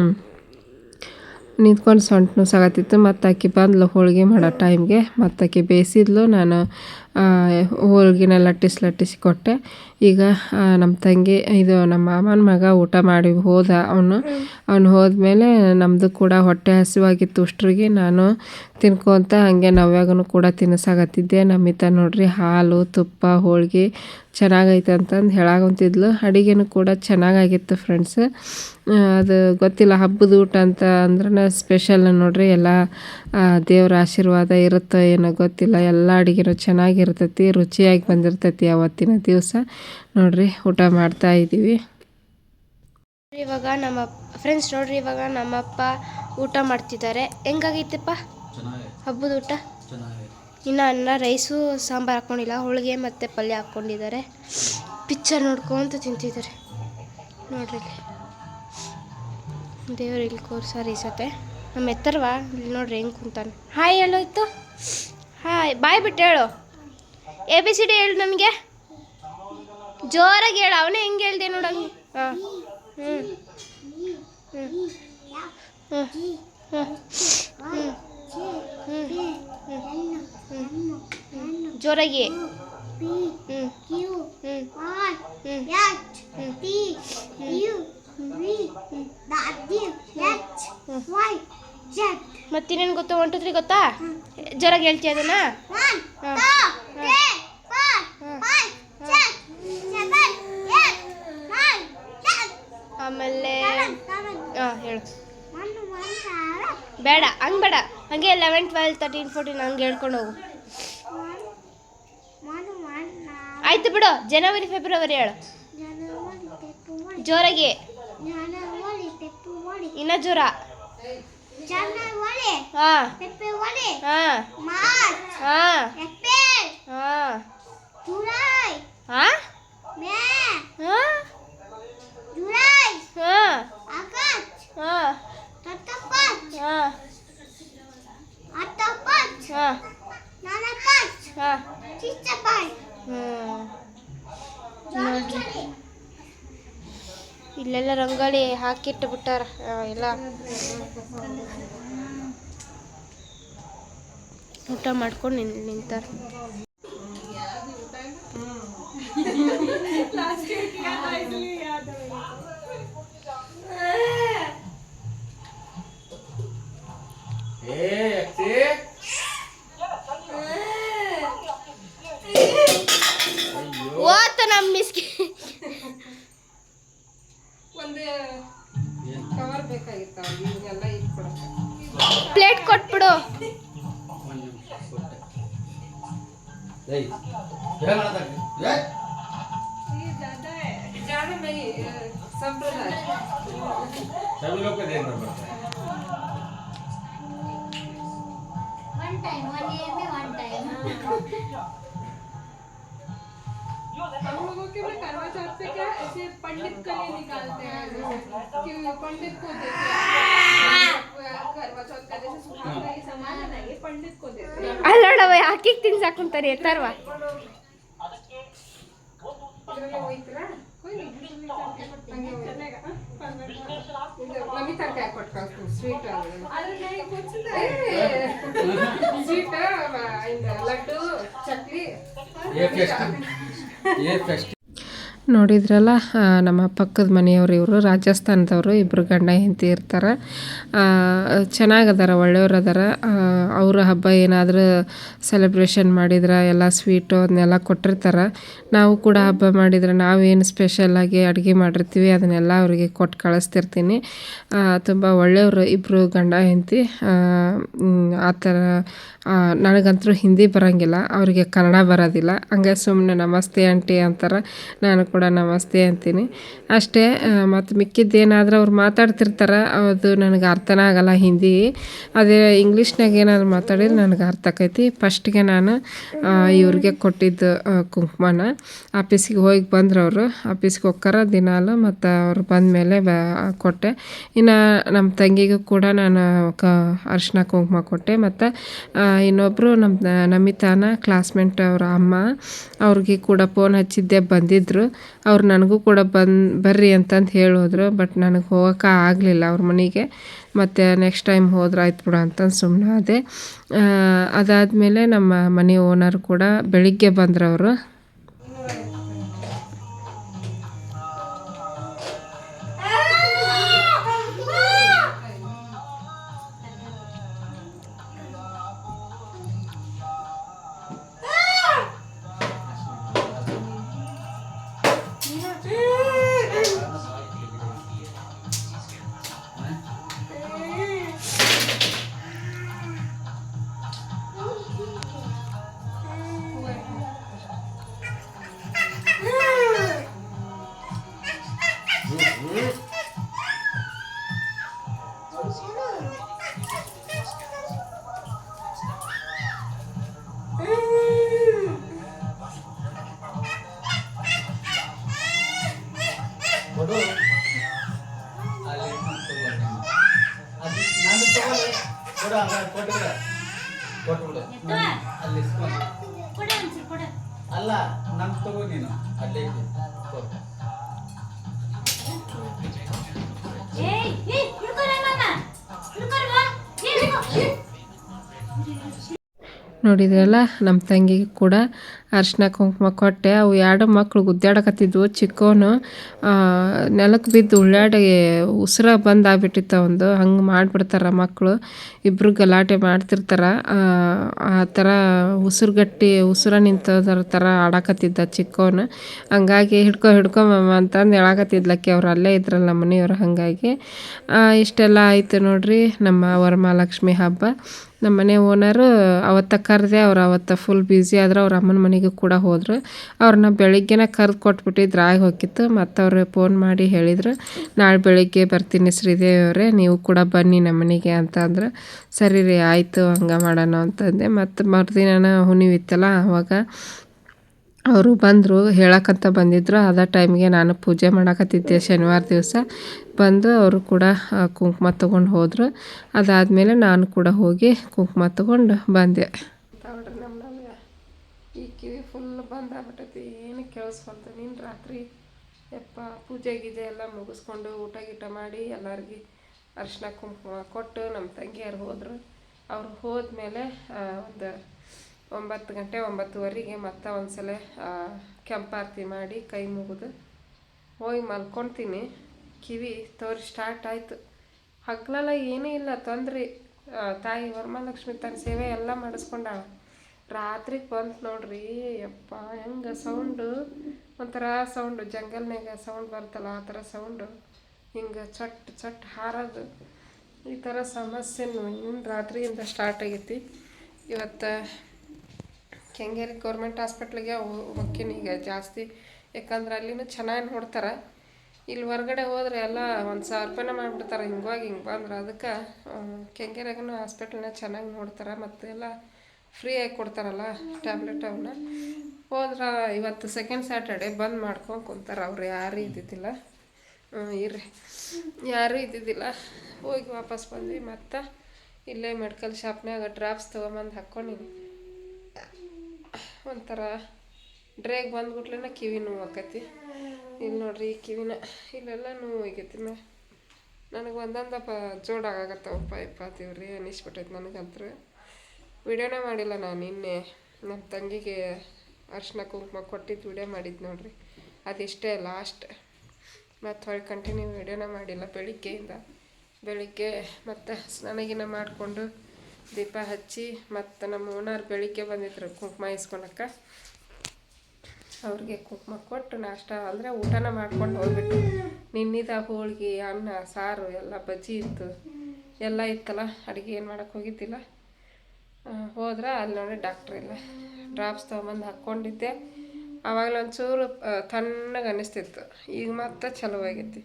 ನಿಂತ್ಕೊಂಡು ಸೊಂಟ ನುಸಾಗತ್ತಿತ್ತು ಮತ್ತು ಆಕಿ ಬಂದ್ಲು ಹೋಳಿಗೆ ಮಾಡೋ ಟೈಮ್ಗೆ ಮತ್ತು ಆಕಿ ಬೇಯಿಸಿದ್ಲು. ನಾನು ಹೋಳ್ಗೆನ ಲಟ್ಟಿಸಿ ಲಟ್ಟಿಸಿ ಕೊಟ್ಟೆ. ಈಗ ನಮ್ಮ ತಂಗಿ, ಇದು ನಮ್ಮ ಮಾಮನ ಮಗ ಊಟ ಮಾಡಿ ಹೋದ ಅವನು. ಅವನು ಹೋದ್ಮೇಲೆ ನಮ್ಮದು ಕೂಡ ಹೊಟ್ಟೆ ಹಸಿವಾಗಿತ್ತು ಉಷ್ಟ್ರಿಗೆ ನಾನು ತಿನ್ಕೊತ ಹಾಗೆ ನವ್ಯಾಗನು ಕೂಡ ತಿನ್ನಿಸಾಗತ್ತಿದ್ದೆ ನಮ್ಮಿತ ನೋಡ್ರಿ, ಹಾಲು, ತುಪ್ಪ, ಹೋಳ್ಗೆ ಚೆನ್ನಾಗೈತೆ ಅಂತಂದು ಹೇಳಾಗಂತಿದ್ಲು ಅಡಿಗೆನೂ ಕೂಡ ಚೆನ್ನಾಗಾಗಿತ್ತು ಫ್ರೆಂಡ್ಸ್. ಅದು ಗೊತ್ತಿಲ್ಲ, ಹಬ್ಬದ ಊಟ ಅಂತ ಅಂದ್ರೆ ಸ್ಪೆಷಲ್ ನೋಡ್ರಿ, ಎಲ್ಲ ದೇವ್ರ ಆಶೀರ್ವಾದ ಇರುತ್ತೋ ಏನೋ ಗೊತ್ತಿಲ್ಲ. ಎಲ್ಲ ಅಡುಗೆನೂ ಚೆನ್ನಾಗಿರ್ತೈತಿ ರುಚಿಯಾಗಿ ಬಂದಿರ್ತೈತಿ ಅವತ್ತಿನ ದಿವಸ. ನೋಡ್ರಿ ಊಟ ಮಾಡ್ತಾ ಇದ್ದೀವಿ. ಇವಾಗ ನಮ್ಮ ಫ್ರೆಂಡ್ಸ್ ನೋಡ್ರಿ ಇವಾಗ ನಮ್ಮಪ್ಪ ಊಟ ಮಾಡ್ತಿದ್ದಾರೆ. ಹೆಂಗಾಗೈತಪ್ಪ? ಹಬ್ಬದ ಊಟ? ಇನ್ನು ಅನ್ನ ರೈಸು ಸಾಂಬಾರು ಹಾಕ್ಕೊಂಡಿಲ್ಲ ಹೋಳಿಗೆ ಮತ್ತು ಪಲ್ಯ ಹಾಕ್ಕೊಂಡಿದ್ದಾರೆ ಪಿಚ್ಚರ್ ನೋಡ್ಕೊಂತ ತಿಂತಿದ್ದಾರೆ. ನೋಡ್ರಿ ದೇವ್ರಿಗೆ ದೇವ್ರು ಇಲ್ಲಿ ಕೋರ್ಸಾರ ಈಸತ್ತೆ ನಮ್ಮ ಎತ್ತರವಾ ಇಲ್ಲಿ ನೋಡ್ರಿ ಹೆಂಗೆ ಕುಂತಾನೆ ಹಾಯ್ ಹೇಳೋಯ್ತು ಹಾಯ್ ಬಾಯ್ ಬಿಟ್ಟು ಹೇಳು ಎ ಬಿ ಸಿ ಡಿ ಹೇಳು ನಮಗೆ ಜೋರಾಗಿ ಹೇಳು ಅವನೇ ಹೆಂಗೆ ಹೇಳ್ದೆ ನೋಡಂಗೆ ಹಾಂ ಹ್ಞೂ ಹ್ಞೂ ಹ್ಞೂ ಹ್ಞೂ ಹ್ಞೂ ಜೋರಾಗಿ ಹ್ಞೂ ಹ್ಞೂ ಮತ್ತಿನ್ನೇನು ಗೊತ್ತಾ? ಒನ್ ಟು ತ್ರೀ ಗೊತ್ತಾ? ಜೋರಾಗಿ ಹೇಳ್ತೀಯ ಅದನ್ನ? ಆಮೇಲೆ ಹಾಂ ಹೇಳು. ಬೇಡ ಹಂಗೆ ಬೇಡ. ಹಂಗೆ ಲೆವೆನ್ ಟ್ವೆಲ್ ತರ್ಟೀನ್ ಫೋರ್ಟೀನ್ ಹಂಗೆ ಹೇಳ್ಕೊಂಡು ಹೋಗು. ಆಯ್ತು ಬಿಡು ಜನವರಿ ಫೆಬ್ರವರಿ ಹೇಳು. ಜೋರಾಗಿ. ಇನ್ನ ಜೋರ. January, ಹಾಂ February, ಹಾಂ March, ಹಾಂ April, ಹಾಂ July, ಹಾಂ May, ಹಾಂ July, ಹಾಂ August, ಹಾಂ September, ಹಾಂ October, ಹಾಂ November, ಹಾಂ December, ಹ್ಞೂ January. ಇಲ್ಲೆಲ್ಲ ರಂಗೋಲಿ ಹಾಕಿಟ್ಟು ಬಿಟ್ಟಾರ ಎಲ್ಲ. ಊಟ ಮಾಡ್ಕೊಂಡು ನಿನ್ ನಿಂತಾರ. ಓತ ನಮ್ಮ ಮಿಸ್ಕಿ. ಒಂದೇ ಕವರ್ ಬೇಕಾಗಿತ್ತು ಇವನ್ನೆಲ್ಲ ಇಟ್ಕೊಡಕ್ಕೆ ಪ್ಲೇಟ್ ಕೊಟ್ಬಿಡು ಸಂಪ್ರದಾಯ one time one year one time हम लोगों के में करवा चौथ पे क्या ऐसे पंडित कली निकालते हैं कि पंडित को देते हैं करवा चौथ का जैसे सुहाग का ये सामान है ना ये पंडित को देते हैं ಅಲ್ಲೋಡವ ಹಾಕಿಗೆ ತಿನ್ಸಾಕುಂತಾರೆ ಎತ್ತಾರವ ಇದರಲ್ಲಿ ಹೋಯ್ತಿರಾ कोई नहीं हंगे चलेगा हाँ? ಇದು ನಮಿತಾ ಕೊಟ್ಟು ಕಳ್ಸ್ತೀನಿ ಸ್ವೀಟ್ अरे नहीं कुछ ಸ್ವೀಟ್ ಲಡ್ಡು ಚಕ್ಲಿ ఏ ఫెస్ట్ ನೋಡಿದ್ರಲ್ಲ ನಮ್ಮ ಪಕ್ಕದ ಮನೆಯವರು ಇವರು, ರಾಜಸ್ಥಾನದವರು ಇಬ್ಬರು ಗಂಡ ಹೆಂಡತಿ ಇರ್ತಾರೆ. ಚೆನ್ನಾಗದಾರ ಒಳ್ಳೆಯವ್ರು ಅದಾರ ಅವ್ರ ಹಬ್ಬ ಏನಾದರೂ ಸೆಲೆಬ್ರೇಷನ್ ಮಾಡಿದ್ರೆ, ಎಲ್ಲ ಸ್ವೀಟು ಅದನ್ನೆಲ್ಲ ಕೊಟ್ಟಿರ್ತಾರೆ. ನಾವು ಕೂಡ ಹಬ್ಬ ಮಾಡಿದರೆ ನಾವೇನು ಸ್ಪೆಷಲಾಗಿ ಅಡುಗೆ ಮಾಡಿರ್ತೀವಿ, ಅದನ್ನೆಲ್ಲ ಅವರಿಗೆ ಕೊಟ್ಟು ಕಳಿಸ್ತಿರ್ತೀನಿ. ತುಂಬ ಒಳ್ಳೆಯವರು ಇಬ್ಬರು ಗಂಡ ಹೆಂಡತಿ. ಆ ಥರ ನನಗಂತೂ ಹಿಂದಿ ಬರೋಂಗಿಲ್ಲ, ಅವರಿಗೆ ಕನ್ನಡ ಬರೋದಿಲ್ಲ. ಹಂಗೆ ಸುಮ್ಮನೆ ನಮಸ್ತೆ ಆಂಟಿ ಅಂತಾರೆ. ನಾನು ಕೂಡ ನಮಸ್ತೆ ಅಂತೀನಿ. ಅಷ್ಟೇ ಮತ್ತು ಮಿಕ್ಕಿದ್ದೇನಾದರೂ ಅವ್ರು ಮಾತಾಡ್ತಿರ್ತಾರೆ, ಅದು ನನಗೆ ಅರ್ಥನೇ ಆಗಲ್ಲ ಹಿಂದಿ. ಅದೇ ಇಂಗ್ಲೀಷ್ನಾಗ ಏನಾದ್ರು ಮಾತಾಡಿದ್ರೆ ನನಗೆ ಅರ್ಥ ಆಕೈತಿ. ಫಸ್ಟ್ಗೆ ನಾನು ಇವ್ರಿಗೆ ಕೊಟ್ಟಿದ್ದು ಕುಂಕುಮನ. ಆಫೀಸಿಗೆ ಹೋಗಿ ಬಂದ್ರು ಅವರು. ಆಫೀಸ್ಗೆ ಹೋಗ್ತಾರ ದಿನಾಲು ಮತ್ತು ಅವ್ರು ಬಂದಮೇಲೆ ಬ, ಕೊಟ್ಟೆ. ಇನ್ನು ನಮ್ಮ ತಂಗಿಗೂ ಕೂಡ ನಾನು ಕ, ಅರ್ಶಿನ ಕುಂಕುಮ ಕೊಟ್ಟೆ. ಮತ್ತು ಇನ್ನೊಬ್ಬರು ನಮ್ಮ ನಮಿತಾನ ಕ್ಲಾಸ್ಮೇಟ್ ಅವರ ಅಮ್ಮ, ಅವ್ರಿಗೆ ಕೂಡ ಫೋನ್ ಹಚ್ಚಿದ್ದೆ ಬಂದಿದ್ದರು ಅವ್ರು ನನಗೂ ಕೂಡ ಬಂದು, ಬರ್ರಿ ಅಂತಂದು ಹೇಳೋದ್ರು ಬಟ್ ನನಗೆ ಹೋಗೋಕೆ ಆಗಲಿಲ್ಲ ಅವ್ರ ಮನೆಗೆ. ಮತ್ತು ನೆಕ್ಸ್ಟ್ ಟೈಮ್ ಹೋದ್ರೆ ಆಯ್ತು ಬಿಡು ಅಂತಂದು ಅದೇ ಅದಾದಮೇಲೆ ನಮ್ಮ ಮನೆ ಓನರ್ ಕೂಡ ಬೆಳಿಗ್ಗೆ ಬಂದ್ರು ಅವರು ನೋಡಿದ್ರಲ್ಲ ನಮ್ಮ ತಂಗಿಗೆ ಕೂಡ ಅರ್ಶಿನ ಕುಂಕುಮ ಕೊಟ್ಟೆ. ಅವು ಎರಡು ಮಕ್ಕಳು ಗುದ್ದಾಡಕತ್ತಿದ್ವು. ಚಿಕ್ಕವನು ನೆಲಕ್ಕೆ ಬಿದ್ದು ಉಳ್ಳಾಡಿ ಉಸಿರ ಬಂದು ಆಗ್ಬಿಟ್ಟಿತ್ತು ಒಂದು ಹಂಗೆ ಮಾಡಿಬಿಡ್ತಾರೆ ಮಕ್ಕಳು ಇಬ್ಬರು ಗಲಾಟೆ ಮಾಡ್ತಿರ್ತಾರೆ. ಆ ಥರ ಉಸಿರುಗಟ್ಟಿ, ಉಸಿರ ನಿಂತದ್ರ ಥರ ಆಡಕತ್ತಿದ್ದ ಚಿಕ್ಕವನು ಹಂಗಾಗಿ ಹಿಡ್ಕೊ ಹಿಡ್ಕೊ ಮಮ್ಮ ಅಂತಂದು ಹೇಳಕತ್ತಿದ್ಲಕ್ಕೆ. ಅವ್ರು ಅಲ್ಲೇ ಇದ್ರಲ್ಲ ಮನೆಯವ್ರು ಹಾಗಾಗಿ. ಇಷ್ಟೆಲ್ಲ ಆಯಿತು ನೋಡಿರಿ ನಮ್ಮ ವರಮಹಾಲಕ್ಷ್ಮಿ ಹಬ್ಬ. ನಮ್ಮ ಮನೆ ಓನರು ಅವತ್ತ ಕರೆದೆ ಅವ್ರು ಅವತ್ತು ಫುಲ್ ಬ್ಯುಸಿ ಆದ್ರೆ ಅವ್ರ ಅಮ್ಮನ ಮನೆಗೆ ಕೂಡ ಹೋದರು. ಅವ್ರನ್ನ ಬೆಳಿಗ್ಗೆನೇ ಕರೆದು ಕೊಟ್ಬಿಟ್ಟಿದ್ರೆ ಆಗಿ ಹೋಗಿತ್ತು. ಮತ್ತು ಅವರು ಫೋನ್ ಮಾಡಿ ಹೇಳಿದ್ರು, ನಾಳೆ ಬೆಳಿಗ್ಗೆ ಬರ್ತೀನಿ ಶ್ರೀದೇವಿ ಅವರೇ, ನೀವು ಕೂಡ ಬನ್ನಿ ನಮ್ಮ ಮನೆಗೆ ಅಂತ ಅಂದ್ರೆ. ಸರಿ ರೀ, ಆಯಿತು, ಹಂಗೆ ಮಾಡೋಣ ಅಂತಂದೆ. ಮತ್ತು ಮರುದಿನ ಹುಣ್ಣಿವಿತ್ತಲ್ಲ, ಅವಾಗ ಅವರು ಬಂದರು ಹೇಳಕ್ಕಂತ ಬಂದಿದ್ದರು ಅದೇ ಟೈಮ್ಗೆ ನಾನು ಪೂಜೆ ಮಾಡಕತ್ತಿದ್ದೆ ಶನಿವಾರ ದಿವಸ. ಬಂದು ಅವರು ಕೂಡ ಕುಂಕುಮ ತೊಗೊಂಡು ಹೋದರು. ಅದಾದಮೇಲೆ ನಾನು ಕೂಡ ಹೋಗಿ ಕುಂಕುಮ ತೊಗೊಂಡು ಬಂದೆ. ಈ ಕಿವಿ ಫುಲ್ ಬಂದಾಗ್ಬಿಟ್ಟೈತಿ. ಏನು ಕೇಳಿಸ್ಕೊಂತ ನೀನು ರಾತ್ರಿ. ಯಪ್ಪ, ಪೂಜೆ ಗೀಜೆ ಎಲ್ಲ ಮುಗಿಸ್ಕೊಂಡು ಊಟ ಗೀಟ ಮಾಡಿ ಎಲ್ಲರಿಗೆ ಅರ್ಶಿನ ಕುಂಕುಮ ಕೊಟ್ಟು ನಮ್ಮ ತಂಗಿಯರು ಹೋದರು. ಅವ್ರು ಹೋದ್ಮೇಲೆ ಒಂದು ಒಂಬತ್ತು ಗಂಟೆ ಒಂಬತ್ತುವರೆಗೆ ಮತ್ತೆ ಒಂದ್ಸಲ ಕೆಂಪಾರತಿ ಮಾಡಿ ಕೈ ಮುಗಿದು ಹೋಗಿ ಮಲ್ಕೊತೀನಿ. ಕಿವಿ ತೋರಿ ಸ್ಟಾರ್ಟ್ ಆಯಿತು. ಹಗ್ಲೆಲ್ಲ ಏನೂ ಇಲ್ಲ, ತೊಂದ್ರೆ. ತಾಯಿ ವರಮಹಾಲಕ್ಷ್ಮಿ ತನ್ನ ಸೇವೆ ಎಲ್ಲ ಮಾಡಿಸ್ಕೊಂಡ. ರಾತ್ರಿಗೆ ಬಂತು ನೋಡ್ರಿ, ಯಪ್ಪ, ಹೆಂಗೆ ಸೌಂಡು ಒಂಥರ ಸೌಂಡು ಜಂಗಲ್ನಾಗ ಸೌಂಡ್ ಬರ್ತಲ್ಲ, ಆ ಥರ ಸೌಂಡು ಹಿಂಗೆ ಚಟ್ ಚಟ್ ಹಾರೋದು. ಈ ಥರ ಸಮಸ್ಯೆ ರಾತ್ರಿಯಿಂದ ಸ್ಟಾರ್ಟ್ ಆಗೈತಿ. ಇವತ್ತು ಕೆಂಗೇರಿ ಗೌರ್ಮೆಂಟ್ ಹಾಸ್ಪಿಟ್ಲಿಗೆ ಹೋಗ್ತೀನಿ ಈಗ ಜಾಸ್ತಿ. ಯಾಕಂದ್ರೆ ಅಲ್ಲಿನೂ ಚೆನ್ನಾಗಿ ನೋಡ್ತಾರೆ. ಇಲ್ಲಿ ಹೊರಗಡೆ ಹೋದ್ರೆ ಎಲ್ಲ ಒಂದು ಸಾವಿರ ರೂಪಾಯಿನ ಮಾಡಿಬಿಡ್ತಾರೆ. ಹಿಂಗಾಗಿ ಹಿಂಗೆ ಬಂದ್ರೆ ಅದಕ್ಕೆ ಕೆಂಗೇರಿಯಾಗೂ ಹಾಸ್ಪಿಟ್ಲನ್ನ ಚೆನ್ನಾಗಿ ನೋಡ್ತಾರೆ. ಮತ್ತು ಎಲ್ಲ ಫ್ರೀಯಾಗಿ ಕೊಡ್ತಾರಲ್ಲ ಟ್ಯಾಬ್ಲೆಟ್ ಅವನ್ನ ಹೋದ್ರೆ ಇವತ್ತು ಸೆಕೆಂಡ್ ಸ್ಯಾಟರ್ಡೆ ಬಂದ್ ಮಾಡ್ಕೊಂಡು ಕುಂತಾರೆ ಅವ್ರು. ಯಾರೂ ಇದ್ದಿದ್ದಿಲ್ಲ. ಇರ್ರಿ. ಯಾರೂ ಇದ್ದಿದ್ದಿಲ್ಲ. ಹೋಗಿ ವಾಪಸ್ ಬಂದ್ವಿ. ಮತ್ತು ಇಲ್ಲೇ ಮೆಡಿಕಲ್ ಶಾಪ್ನಾಗ ಡ್ರಾಪ್ಸ್ ತೊಗೊಂಬಂದು ಹಾಕ್ಕೊಂಡಿನಿ. ಒಂಥರ ಡ್ರೇಗ್ ಬಂದ್ಬಿಟ್ಲೆನ ಕಿವಿ ನೋವು ಆಕತಿ. ಇಲ್ಲಿ ನೋಡ್ರಿ ಈ ಕಿವಿನ, ಇಲ್ಲೆಲ್ಲ ನೋವು ಆಗೈತಿ ಮೇ ನನಗೆ ಒಂದೊಂದಪ್ಪ ಜೋಡಾಗತ್ತವಪ್ಪ ಯಪ್ಪ ದೇವ್ರಿ ಅನಿಸ್ಬಿಟ್ಟೈತೆ ನನಗಂತೂ ವಿಡಿಯೋನೇ ಮಾಡಿಲ್ಲ ನಾನು ನಿನ್ನೆ. ನಮ್ಮ ತಂಗಿಗೆ ಅರ್ಶಿನ ಕುಂಕುಮ ಕೊಟ್ಟಿದ್ದು ವಿಡಿಯೋ ಮಾಡಿದ್ದು ನೋಡ್ರಿ. ಅದಿಷ್ಟೇ ಲಾಸ್ಟ್. ಮತ್ತು ಹೊಳೆ ಕಂಟಿನ್ಯೂ ವಿಡಿಯೋನೇ ಮಾಡಿಲ್ಲ ಬೆಳಿಗ್ಗೆಯಿಂದ. ಬೆಳಿಗ್ಗೆ ಮತ್ತು ಸ್ನಾನಗಿನ ಮಾಡಿಕೊಂಡು ದೀಪ ಹಚ್ಚಿ ಮತ್ತು ನಮ್ಮ ಓನರ್ ಬೆಳಿಗ್ಗೆ ಬಂದಿದ್ರು ಕುಂಕುಮ ಇಸ್ಕೊಳಕ್ಕ ಅವ್ರಿಗೆ ಕುಂಕುಮ ಕೊಟ್ಟು ನಾಷ್ಟ ಅಂದರೆ ಊಟನ ಮಾಡ್ಕೊಂಡು ಹೋಗ್ಬಿಟ್ಟು ನಿನ್ನಿದ ಹೋಳಿಗೆ, ಅನ್ನ, ಸಾರು ಎಲ್ಲ ಬಜ್ಜಿ ಇತ್ತು. ಎಲ್ಲ ಇತ್ತಲ್ಲ, ಅಡುಗೆ ಏನು ಮಾಡೋಕ್ಕೆ ಹೋಗಿದ್ದಿಲ್ಲ. ಹೋದ್ರೆ ಅಲ್ಲಿ ನೋಡಿ ಡಾಕ್ಟ್ರ್ ಇಲ್ಲ. ಡ್ರಾಪ್ಸ್ ತೊಗೊಂಬಂದು ಹಾಕ್ಕೊಂಡಿದ್ದೆ. ಆವಾಗಲೇ ಒಂಚೂರು ತಣ್ಣಗೆ ಅನ್ನಿಸ್ತಿತ್ತು. ಈಗ ಮತ್ತೆ ಚಲೋ ಆಗೈತಿ.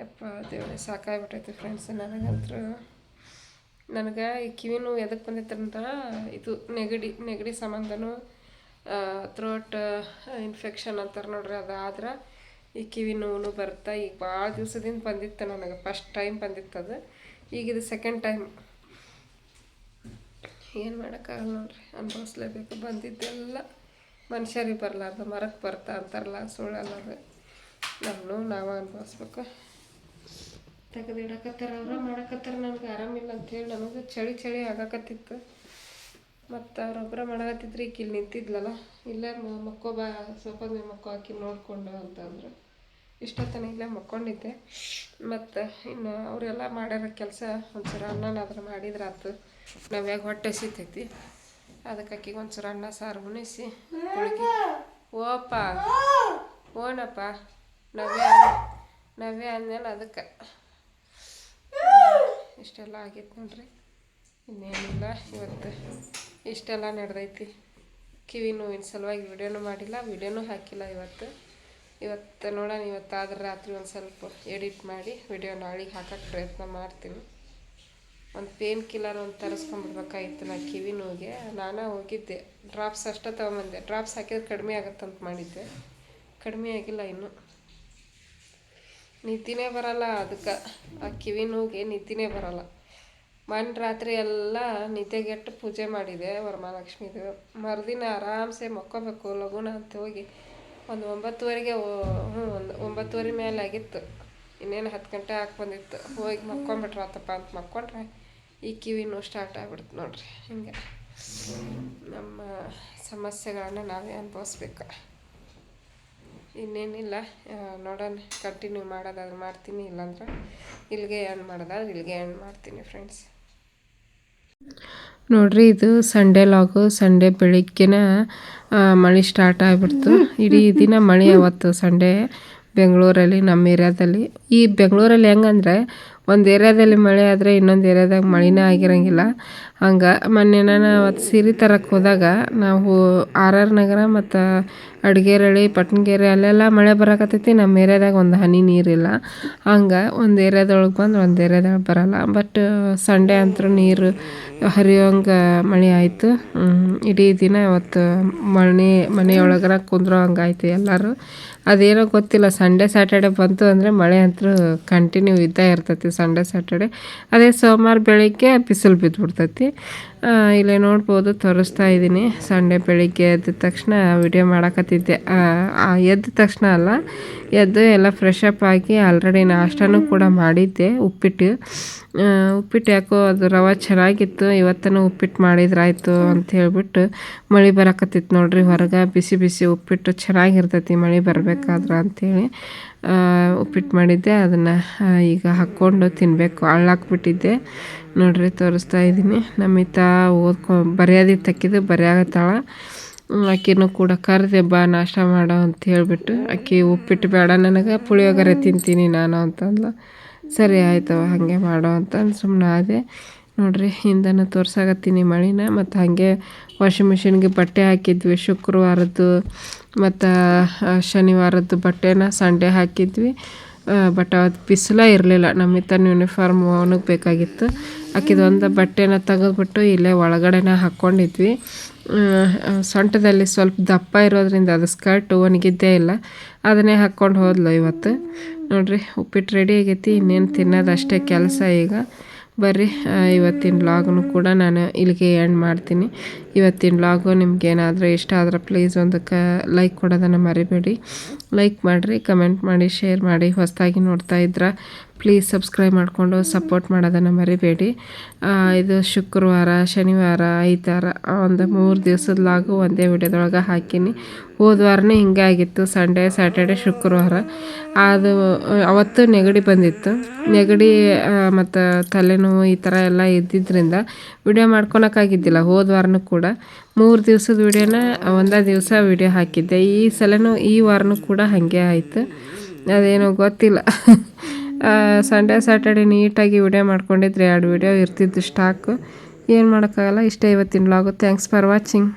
ಯಪ್ಪ ದೇವ್ರೆ, ಸಾಕಾಗ್ಬಿಟ್ಟೈತಿ ಫ್ರೆಂಡ್ಸ್ ನನಗಂತೂ ನನಗೆ ಈ ಕಿವಿ ನೋವು ಎದಕ್ಕೆ ಬಂದಿತ್ತಂತ ಇದು ನೆಗಡಿ ನೆಗಡಿ ಸಂಬಂಧನೂ ಥ್ರೋಟ್ ಇನ್ಫೆಕ್ಷನ್ ಅಂತಾರೆ ನೋಡ್ರಿ ಆದ್ರೆ ಈ ಕಿವಿ ನೋವು ಬರುತ್ತೆ ಈಗ ಭಾಳ ದಿವಸದಿಂದ ಬಂದಿತ್ತು ನನಗೆ. ಫಸ್ಟ್ ಟೈಮ್ ಬಂದಿತ್ತು ಅದು. ಈಗ ಇದು ಸೆಕೆಂಡ್ ಟೈಮ್ ಏನು ಮಾಡೋಕ್ಕಾಗಲ್ಲ ನೋಡ್ರಿ. ಅನುಭವಿಸ್ಲೇಬೇಕು. ಬಂದಿದ್ದೆಲ್ಲ ಮನುಷ್ಯರಿಗೆ ಬರಲಾರ್ದು ಮರಕ್ಕೆ ಬರ್ತಾ ಅಂತಾರಲ್ಲ, ಸುಳ್ಳಲ್ಲ ಅದು. ನಾವು ನಾವು ಅನುಭವಿಸ್ಬೇಕು. ತೆಗೆದಿಡಕತ್ತಾರ ಅವ್ರ ಮಾಡಕತ್ತಾರ, ನನಗೆ ಆರಾಮಿಲ್ಲ ಅಂತೇಳಿ ನನಗೆ ಚಳಿ ಚಳಿ ಆಗಾಕತ್ತಿತ್ತು. ಮತ್ತು ಅವ್ರೊಬ್ಬರ ಮಾಡಕತ್ತಿದ್ರು, ಈಗ ಇಲ್ಲಿ ನಿಂತಿದ್ಲಲ್ಲ, ಇಲ್ಲೇ ಮಕ್ಕೋ ಬಾ ಸ್ವಲ್ಪ ಮಕ್ಕೋ ಹಾಕಿ ನೋಡಿಕೊಂಡು ಅಂತಂದ್ರು ಇಷ್ಟೊತ್ತನ ಇಲ್ಲೇ ಮಕ್ಕೊಂಡಿದ್ದೆ. ಮತ್ತು ಇನ್ನು ಅವರೆಲ್ಲ ಮಾಡ್ಯಾರ ಕೆಲಸ ಒಂಚೂರು ಅನ್ನನಾದ್ರೂ ಮಾಡಿದ್ರೆ ಆತು. ನಾವ್ಯಾಗ ಹೊಟ್ಟೆ ಸಿಗ್ತೈತಿ ಅದಕ್ಕೆ ಆಕಿಗೆ ಒಂಚೂರು ಅನ್ನ, ಸಾರು ಉಣಿಸಿ ಓಪ ಓನಪ್ಪ ನವ್ಯ ನವ್ಯ ಅಂದ್ಮೇಲೆ ಅದಕ್ಕೆ. ಇಷ್ಟೆಲ್ಲ ಆಗೈತೆ ನೋಡ್ರಿ. ಇನ್ನೇನಿಲ್ಲ, ಇವತ್ತು ಇಷ್ಟೆಲ್ಲ ನಡೆದೈತಿ. ಕಿವಿ ನೋವಿನ ಸಲುವಾಗಿ ವಿಡಿಯೋನೂ ಮಾಡಿಲ್ಲ, ವಿಡಿಯೋನೂ ಹಾಕಿಲ್ಲ ಇವತ್ತು. ಇವತ್ತು ನೋಡೋಣ, ಇವತ್ತಾದ್ರೆ ರಾತ್ರಿ ಒಂದು ಸ್ವಲ್ಪ ಎಡಿಟ್ ಮಾಡಿ ವಿಡಿಯೋ ನಾಳೆಗೆ ಹಾಕೋಕ್ಕೆ ಪ್ರಯತ್ನ ಮಾಡ್ತೀನಿ. ಒಂದು ಪೇನ್ ಕಿಲ್ಲರ್ ಒಂದು ತರಿಸ್ಕೊಂಡ್ಬಿಡ್ಬೇಕಾಗಿತ್ತು ನಾ ಕಿವಿ ನೋವಿಗೆ. ನಾನು ಹೋಗಿದ್ದೆ. ಡ್ರಾಪ್ಸ್ ಅಷ್ಟೇ ತೊಗೊಂಬಂದೆ. ಡ್ರಾಪ್ಸ್ ಹಾಕಿದ್ರೆ ಕಡಿಮೆ ಆಗುತ್ತಂತ ಮಾಡಿದ್ದೆ. ಕಡಿಮೆ ಆಗಿಲ್ಲ ಇನ್ನೂ. ನಿದ್ದಿನೇ ಬರಲ್ಲ ಅದಕ್ಕೆ ಆ ಕಿವಿ ನೋವಿಗೆ ನಿದ್ದಿನೇ ಬರಲ್ಲ. ಮನ್ ರಾತ್ರಿ ಎಲ್ಲ ನಿದ್ದೆಗೆಟ್ಟು ಪೂಜೆ ಮಾಡಿದೆ ವರಮಹಾಲಕ್ಷ್ಮಿದು. ಮರುದಿನ ಆರಾಮ್ಸೆ ಮಕ್ಕೋಬೇಕು ಲಗುನ ಅಂತ ಹೋಗಿ ಒಂದು ಒಂಬತ್ತುವರೆಗೆ ಹ್ಞೂ ಒಂದು ಒಂಬತ್ತುವರೆ ಮೇಲೆ ಆಗಿತ್ತು. ಇನ್ನೇನು ಹತ್ತು ಗಂಟೆ ಹಾಕಿ ಬಂದಿತ್ತು. ಹೋಗಿ ಮಕ್ಕೊಂಬಿಟ್ರಾತಪ್ಪ ಅಂತ ಮಕ್ಕೊಂಡ್ರೆ ಈ ಕಿವಿ ನೋವು ಸ್ಟಾರ್ಟ್ ಆಗ್ಬಿಡ್ತು ನೋಡ್ರಿ. ಹಿಂಗೆ ನಮ್ಮ ಸಮಸ್ಯೆಗಳನ್ನು ನಾವೇ ಅನುಭವಿಸ್ಬೇಕು. ಇನ್ನೇನಿಲ್ಲ ನೋಡೋಣ ಕಂಟಿನ್ಯೂ ಮಾಡೋದಾದ್ರೆ ಮಾಡ್ತೀನಿ, ಇಲ್ಲಾಂದ್ರೆ ಇಲ್ಲಿಗೆ ಎಂಡ್ ಮಾಡೋದಾದ್ರೆ ಇಲ್ಲಿಗೆ ಎಂಡ್ ಮಾಡ್ತೀನಿ ಫ್ರೆಂಡ್ಸ್ ನೋಡ್ರಿ, ಇದು ಸಂಡೇ ಲಾಗು ಸಂಡೇ ಬೆಳಿಗ್ಗೆನ ಮಳೆ ಸ್ಟಾರ್ಟ್ ಆಗಿಬಿಡ್ತು. ಇಡೀ ದಿನ ಮಳೆ ಅವತ್ತು ಸಂಡೇ ಬೆಂಗಳೂರಲ್ಲಿ, ನಮ್ಮ ಏರಿಯಾದಲ್ಲಿ. ಈ ಬೆಂಗಳೂರಲ್ಲಿ ಹೆಂಗಂದರೆ, ಒಂದು ಏರಿಯಾದಲ್ಲಿ ಮಳೆ ಆದರೆ ಇನ್ನೊಂದು ಏರಿಯಾದಾಗ ಮಳೆನೇ ಆಗಿರಂಗಿಲ್ಲ. ಹಂಗೆ ಮೊನ್ನೆ ನಾನು ಅವತ್ತು ಸೀರೆ ತರಕ್ಕೆ ಹೋದಾಗ ನಾವು ಆರ್ ಆರ್ ನಗರ ಮತ್ತು ಅಡ್ಗೆರಳ್ಳಿ ಪಟ್ನಗೆರೆ, ಅಲ್ಲೆಲ್ಲ ಮಳೆ ಬರಕತ್ತೈತಿ. ನಮ್ಮ ಏರಿಯಾದಾಗ ಒಂದು ಹನಿ ನೀರಿಲ್ಲ. ಹಂಗೆ ಒಂದು ಏರಿಯಾದೊಳಗೆ ಬಂದು ಒಂದು ಏರಿಯಾದಾಗ ಬರಲ್ಲ. ಬಟ್ ಸಂಡೇ ಅಂತೂ ನೀರು ಹರಿಯೋಂಗೆ ಮಳೆ ಆಯಿತು. ಇಡೀ ದಿನ ಇವತ್ತು ಮನೆ ಮನೆಯೊಳಗರ ಕುಂದ್ರೋ ಹಂಗಾಯ್ತು ಎಲ್ಲರೂ. ಅದೇನೋ ಗೊತ್ತಿಲ್ಲ ಸಂಡೇ ಸ್ಯಾಟರ್ಡೆ ಬಂತು ಅಂದರೆ ಮಳೆ ಅಂತೂ ಕಂಟಿನ್ಯೂ ಇದ್ದೇ ಇರ್ತೈತಿ ಸಂಡೇ ಸ್ಯಾಟರ್ಡೆ ಅದೇ ಸೋಮವಾರ ಬೆಳಿಗ್ಗೆ ಬಿಸಿಲು ಬಿದ್ದುಬಿಡ್ತೈತಿ ಇಲ್ಲೇ ನೋಡ್ಬೋದು, ತೋರಿಸ್ತಾ ಇದ್ದೀನಿ. ಸಂಡೇ ಬೆಳಿಗ್ಗೆ ಎದ್ದ ತಕ್ಷಣ ವಿಡಿಯೋ ಮಾಡಕತ್ತಿದ್ದೆ. ಎದ್ದ ತಕ್ಷಣ ಅಲ್ಲ, ಎದ್ದು ಎಲ್ಲ ಫ್ರೆಶ್ ಅಪ್ ಆಗಿ ಆಲ್ರೆಡಿ ನಾಷ್ಟನೂ ಕೂಡ ಮಾಡಿದ್ದೆ, ಉಪ್ಪಿಟ್ಟು. ಉಪ್ಪಿಟ್ಟು ಯಾಕೋ ಅದು ರವೆ ಚೆನ್ನಾಗಿತ್ತು, ಇವತ್ತನೂ ಉಪ್ಪಿಟ್ಟು ಮಾಡಿದ್ರಾಯ್ತು ಅಂತ ಹೇಳ್ಬಿಟ್ಟು ಮಳೆ ಬರಕತ್ತಿತ್ತು ನೋಡ್ರಿ, ಹೊರಗೆ ಬಿಸಿ ಬಿಸಿ ಉಪ್ಪಿಟ್ಟು ಚೆನ್ನಾಗಿರ್ತೈತಿ ಮಳೆ ಬರಬೇಕಾದ್ರೆ ಅಂಥೇಳಿ ಉಪ್ಪಿಟ್ಟು ಮಾಡಿದ್ದೆ, ಅದನ್ನು ಈಗ ಹಾಕ್ಕೊಂಡು ತಿನ್ನಬೇಕು ಹಳ್ಳಾಕ್ಬಿಟ್ಟಿದ್ದೆ ನೋಡ್ರಿ, ತೋರಿಸ್ತಾ ಇದ್ದೀನಿ. ನಮ್ಮಿತ ಓದ್ಕೊ ಬರೆಯೋದಿತ್ತು ತಕ್ಕಿದ್ದು ಬರೆಯಾಗತ್ತಾಳ ಆಕಿನೂ ಕೂಡ ಕರೆದೆ ಬಾ, ನಾಷ್ಟ ಮಾಡೋ ಅಂತ ಹೇಳಿಬಿಟ್ಟು ಅಕ್ಕಿ ಉಪ್ಪಿಟ್ಟು ಬೇಡ ನನಗೆ, ಪುಳಿಯೋಗರೆ ತಿಂತೀನಿ ನಾನು ಅಂತಂದ್ಲು. ಸರಿ ಆಯ್ತವ ಹಾಗೆ ಮಾಡೋ ಅಂತ ಸುಮ್ಮನೆ ಆದೆ. ನೋಡ್ರಿ, ಹಿಂದನ ತೋರ್ಸಾಕತ್ತೀನಿ ಮಳಿನ. ಮತ್ತು ಹಾಗೆ ವಾಷಿಂಗ್ ಮಿಷಿನ್ಗೆ ಬಟ್ಟೆ ಹಾಕಿದ್ವಿ. ಶುಕ್ರವಾರದ್ದು ಮತ್ತು ಶನಿವಾರದ್ದು ಬಟ್ಟೆನ ಸಂಡೇ ಹಾಕಿದ್ವಿ. ಬಟ್ ಅವತ್ತು ಬಿಸಿಲ ಇರಲಿಲ್ಲ. ನಮ್ಮಿತ್ತನ ಯೂನಿಫಾರ್ಮ್ ಅವನಿಗೆ ಬೇಕಾಗಿತ್ತು. ಒಂದು ಬಟ್ಟೆನ ತೆಗೆದ್ಬಿಟ್ಟು ಇಲ್ಲೇ ಒಳಗಡೆನ ಹಾಕ್ಕೊಂಡಿದ್ವಿ ಸೊಂಟದಲ್ಲಿ ಸ್ವಲ್ಪ ದಪ್ಪ ಇರೋದ್ರಿಂದ ಅದು ಸ್ಕರ್ಟ್ ಒಣಗಿದ್ದೇ ಇಲ್ಲ. ಅದನ್ನೇ ಹಾಕ್ಕೊಂಡು ಹೋದ್ಲು ಇವತ್ತು. ನೋಡಿರಿ, ಉಪ್ಪಿಟ್ಟು ರೆಡಿ ಆಗೈತಿ. ಇನ್ನೇನು ತಿನ್ನೋದು ಅಷ್ಟೇ ಕೆಲಸ ಈಗ. ಬರ್ರಿ. ಇವತ್ತಿನ ಬ್ಲಾಗ್ನು ಕೂಡ ನಾನು ಇಲ್ಲಿಗೆ ಎಂಡ್ ಮಾಡ್ತೀನಿ. ಇವತ್ತಿನ ಬ್ಲಾಗು ನಿಮ್ಗೆ ಏನಾದರೂ ಇಷ್ಟ ಆದರೆ ಪ್ಲೀಸ್ ಒಂದು ಕ ಲೈಕ್ ಕೊಡೋದನ್ನು ಮರಿಬೇಡಿ. ಲೈಕ್ ಮಾಡಿರಿ ಕಮೆಂಟ್ ಮಾಡಿ ಶೇರ್ ಮಾಡಿ, ಹೊಸದಾಗಿ ನೋಡ್ತಾ ಇದ್ರೆ. ಪ್ಲೀಸ್ ಸಬ್ಸ್ಕ್ರೈಬ್ ಮಾಡಿಕೊಂಡು ಸಪೋರ್ಟ್ ಮಾಡೋದನ್ನು ಮರಿಬೇಡಿ. ಇದು ಶುಕ್ರವಾರ, ಶನಿವಾರ ಐತಾರ ಒಂದು ಮೂರು ದಿವಸದ ಲಾಗು ಒಂದೇ ವಿಡಿಯೋದೊಳಗೆ ಹಾಕೀನಿ. ಹೋದ ವಾರನೇ ಹಿಂಗೆ ಆಗಿತ್ತು ಸಂಡೇ ಸ್ಯಾಟರ್ಡೆ ಶುಕ್ರವಾರ. ಅದು ಅವತ್ತು ನೆಗಡಿ ಬಂದಿತ್ತು. ನೆಗಡಿ ಮತ್ತು ತಲೆನೋವು ಈ ಥರ ಎಲ್ಲ ಇದ್ದಿದ್ದರಿಂದ ವಿಡಿಯೋ ಮಾಡ್ಕೊಳಕ್ಕಾಗಿದ್ದಿಲ್ಲ, ಹೋದ ವಾರನೂ ಕೂಡ. ಮೂರು ದಿವಸದ ವಿಡಿಯೋನ, ಒಂದೇ ದಿವಸ ವಿಡಿಯೋ ಹಾಕಿದ್ದೆ. ಈ ಸಲನೂ ಈ ವಾರನೂ ಕೂಡ ಹಾಗೆ ಆಯಿತು. ಅದೇನೋ ಗೊತ್ತಿಲ್ಲ. ಸಂಡೇ ಸ್ಯಾಟರ್ಡೆ ನೀಟಾಗಿ ವಿಡಿಯೋ ಮಾಡ್ಕೊಂಡಿದ್ರೆ ಎರಡು ವಿಡಿಯೋ ಇರ್ತಿದ್ದು ಸ್ಟಾಕು ಏನು ಮಾಡೋಕ್ಕಾಗಲ್ಲ, ಇಷ್ಟೇ ಇವತ್ತಿನ ಲಾಗು ಥ್ಯಾಂಕ್ಸ್ ಫಾರ್ ವಾಚಿಂಗ್